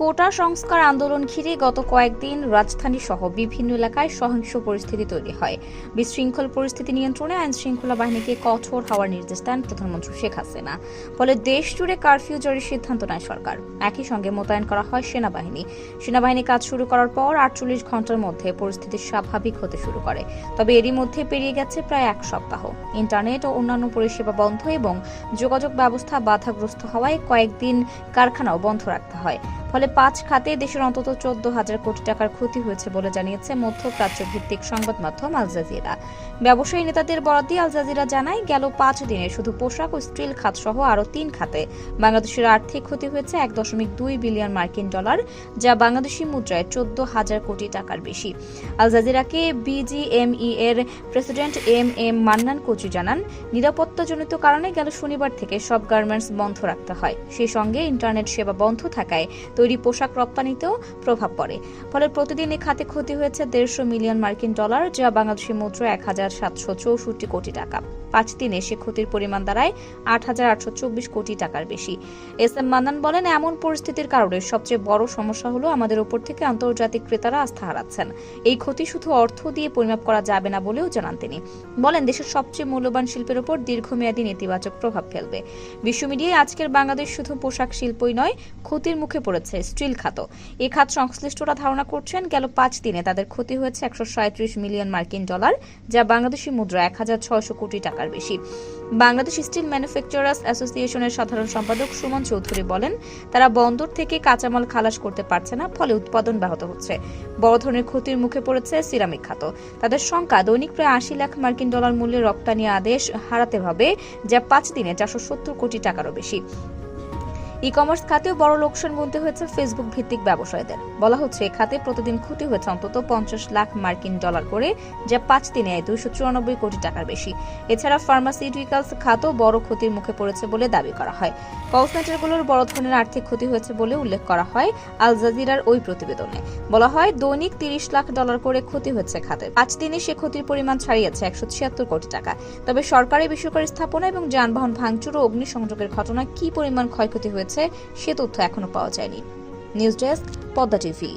কোটা সংস্কার আন্দোলন ঘিরে গত কয়েকদিন রাজধানী সহ বিভিন্ন এলাকায় সহিংস পরিস্থিতি তৈরি হয়। বিশৃঙ্খল পরিস্থিতি নিয়ন্ত্রণে আইন শৃঙ্খলা বাহিনীকে কঠোর হওয়ার নির্দেশ দেন প্রধানমন্ত্রী শেখ হাসিনা। ফলে দেশ জুড়ে কারফিউ জারির সিদ্ধান্ত নেয় সরকার। একই সঙ্গে মোতায়েন করা হয় সেনাবাহিনী। সেনাবাহিনী কাজ শুরু করার পর আটচল্লিশ ঘণ্টার মধ্যে পরিস্থিতি স্বাভাবিক হতে শুরু করে। তবে এরই মধ্যে পেরিয়ে গেছে প্রায় এক সপ্তাহ। ইন্টারনেট ও অন্যান্য পরিষেবা বন্ধ এবং যোগাযোগ ব্যবস্থা বাধাগ্রস্ত হওয়ায় কয়েকদিন কারখানাও বন্ধ রাখতে হয়। ফলে পাঁচ খাতে দেশের অন্তত চোদ্দ হাজার কোটি টাকার ক্ষতি হয়েছে বলে জানিয়েছে মধ্যপ্রাচ্য ভিত্তিক সংবাদ মাধ্যম আল জাজিরা। ব্যবসায়ী নেতাদের বরাদ দিয়ে আল জাজিরা জানায়, গেল পাঁচ দিনে শুধু পোশাক ও স্টিল খাত সহ আরও তিন খাতে বাংলাদেশের আর্থিক ক্ষতি হয়েছে এক দশমিক দুই বিলিয়ন মার্কিন ডলার, যা বাংলাদেশি মুদ্রায় চোদ্দ হাজার কোটি টাকার বেশি। আল জাজিরাকে বিজিএমই এর president M M Mannan Kochi জানান, নিরাপত্তাজনিত কারণে গেল শনিবার থেকে সব গার্মেন্টস বন্ধ রাখতে হয়। সেই সঙ্গে ইন্টারনেট সেবা বন্ধ থাকায় তৈরি পোশাক রপ্তানিতেও প্রভাব পড়ে। ফলে প্রতিদিন এ খাতে ক্ষতি হয়েছে দেড়শো মিলিয়ন মার্কিন ডলার, যা বাংলাদেশি মুদ্রা এক হাজার সাতশো চৌষট্টি কোটি টাকা। পাঁচ দিনে সে ক্ষতির পরিমাণ দাঁড়ায় আট হাজার আটশো চব্বিশ কোটি টাকার বেশি। এস এম মান্নান বলেন, এমন পরিস্থিতির কারণে সবচেয়ে বড় সমস্যা হলো আমাদের উপর থেকে আন্তর্জাতিক ক্রেতারা আস্থা হারাচ্ছেন। এই ক্ষতি শুধু অর্থ দিয়ে পরিমাপ করা যাবে না বলেও জানান তিনি। বলেন, দেশের সবচেয়ে মূল্যবান শিল্পের উপর দীর্ঘমেয়াদী নেতিবাচক প্রভাব ফেলবে। বিশ্ব মিডিয়ায় আজকের বাংলাদেশ শুধু পোশাক শিল্পই নয়, ক্ষতির মুখে পড়েছে স্টিল খাত। এ খাত সংশ্লিষ্টরা ধারণা করছেন, গেল পাঁচ দিনে তাদের ক্ষতি হয়েছে একশো মিলিয়ন মার্কিন ডলার, যা বাংলাদেশি মুদ্রা এক হাজার ছয়শো কোটি টাকার বেশি। বাংলাদেশ স্টিল ম্যানুফ্যাকচারার্স অ্যাসোসিয়েশনের সাধারণ সম্পাদক সুমন চৌধুরী বলেন, তারা বন্দর থেকে কাঁচামাল খালাস করতে পারছে না, ফলে উৎপাদন ব্যাহত হচ্ছে। বড় ধরনের ক্ষতির মুখে পড়েছে সিরামিক খাত। তাদের সংখ্যা দৈনিক প্রায় আশি লাখ মার্কিন ডলার মূল্যের রপ্তানি আদেশ হারাতে হবে, যা পাঁচ দিনে চারশো সত্তর কোটি টাকারও বেশি। ই কমার্স খাতেও বড় লোকসান গুনতে হয়েছে ফেসবুক ভিত্তিক ব্যবসায়ীদের। বলা হচ্ছে খাতে প্রতিদিন ক্ষতি হয়েছে অন্তত পঞ্চাশ লাখ মার্কিন ডলার করে, যা পাঁচ দিনে দুইশো চুরানব্বই কোটি টাকার বেশি। এছাড়া ফার্মাসিউটিক্যালস খাতও বড় ক্ষতির মুখে পড়েছে বলে দাবি করা হয়। কল বড় ধরনের আর্থিক ক্ষতি হয়েছে বলে উল্লেখ করা হয় আল জাজিরার ওই প্রতিবেদনে। বলা হয়, দৈনিক তিরিশ লাখ ডলার করে ক্ষতি হচ্ছে খাতে। পাঁচ দিনে সে ক্ষতির পরিমাণ ছাড়িয়েছে একশো ছিয়াত্তর কোটি টাকা। তবে সরকারি, বেসরকারি স্থাপনা এবং যানবাহন ভাঙচুর ও অগ্নিসংযোগের ঘটনা কি পরিমাণ ক্ষয়ক্ষতি হয়েছে সে তথ্য এখনও পাওয়া যায়নি। News desk Padma TV.